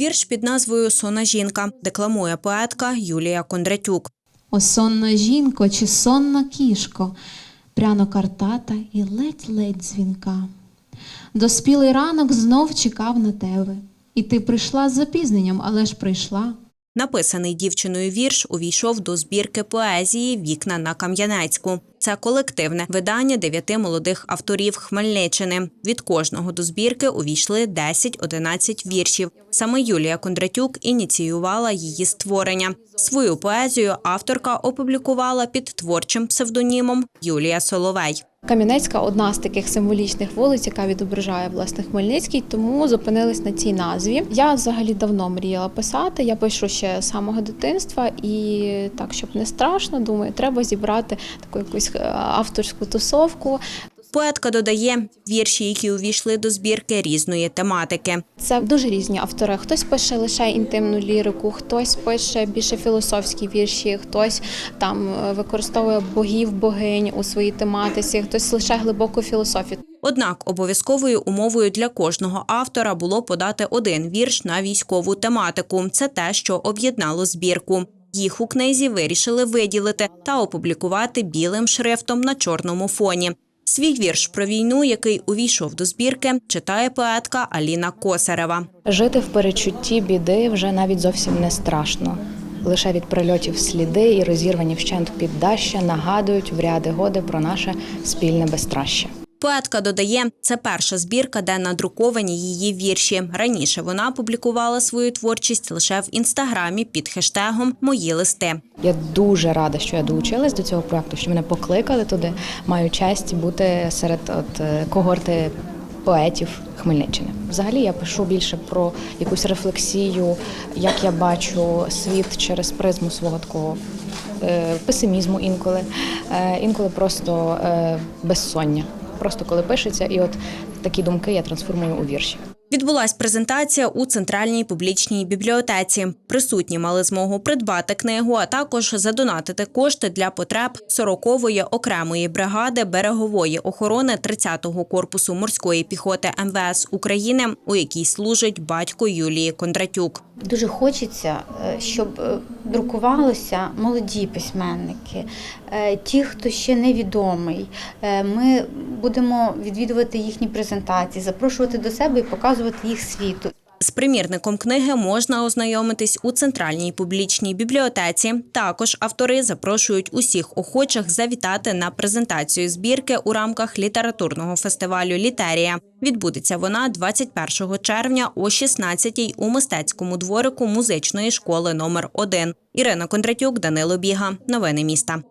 Вірш під назвою Сона жінка декламує поетка Юлія Кондратюк. О сонна жінко чи сонна кішко, пряно картата і ледь-ледь дзвінка. Доспілий ранок знов чекав на тебе, і ти прийшла з запізненням, але ж прийшла. Написаний дівчиною вірш увійшов до збірки поезії Вікна на Кам'янецьку. Це колективне видання дев'яти молодих авторів Хмельниччини. Від кожного до збірки увійшли 10-11 віршів. Саме Юлія Кондратюк ініціювала її створення. Свою поезію авторка опублікувала під творчим псевдонімом Юлія Соловей. Кам'янецька одна з таких символічних вулиць, яка відображає власне Хмельницький, тому зупинились на цій назві. Я взагалі давно мріяла писати. Я пишу ще з самого дитинства, і так, щоб не страшно, думаю, треба зібрати таку якусь е, авторську тусовку. Поетка додає вірші, які увійшли до збірки різної тематики. Це дуже різні автори. Хтось пише лише інтимну лірику, хтось пише більше філософські вірші, хтось там е, використовує богів, богинь у своїй тематиці, хтось лише глибоку філософію. Однак обов'язковою умовою для кожного автора було подати один вірш на військову тематику. Це те, що об'єднало збірку. Їх у книзі вирішили виділити та опублікувати білим шрифтом на чорному фоні. Свій вірш про війну, який увійшов до збірки, читає поетка Аліна Косарева. Жити в перечутті біди вже навіть зовсім не страшно. Лише від прильотів сліди і розірвані вщент піддаща нагадують в ряди годи про наше спільне безтраща. Поетка додає, це перша збірка, де надруковані її вірші. Раніше вона публікувала свою творчість лише в інстаграмі під хештегом Мої листи. Я дуже рада, що я долучилась до цього проекту, що мене покликали туди. Маю честь бути серед от е, когорти поетів Хмельниччини. Взагалі я пишу більше про якусь рефлексію, як я бачу світ через призму свого такого е, песимізму інколи, е, інколи просто безсоння. Просто коли пишеться, і от такі думки я трансформую у вірші. Відбулась презентація у центральній публічній бібліотеці. Присутні мали змогу придбати книгу, а також задонатити кошти для потреб 40-ї окремої бригади берегової охорони 30-го корпусу морської піхоти МВС України, у якій служить батько Юлії Кондратюк. Дуже хочеться, е, щоб е, друкувалося молоді письменники, е, ті, хто ще невідомий. Ми будемо відвідувати їхні презентації, запрошувати до себе і показувати їх світу. З примірником книги можна ознайомитись у центральній публічній бібліотеці. Також автори запрошують усіх охочих завітати на презентацію збірки у рамках літературного фестивалю Літерія. Відбудеться вона 21 червня о 16-й у мистецькому дворику музичної школи номер 1 Ірина Кондратюк, Данило Біга. Новини міста.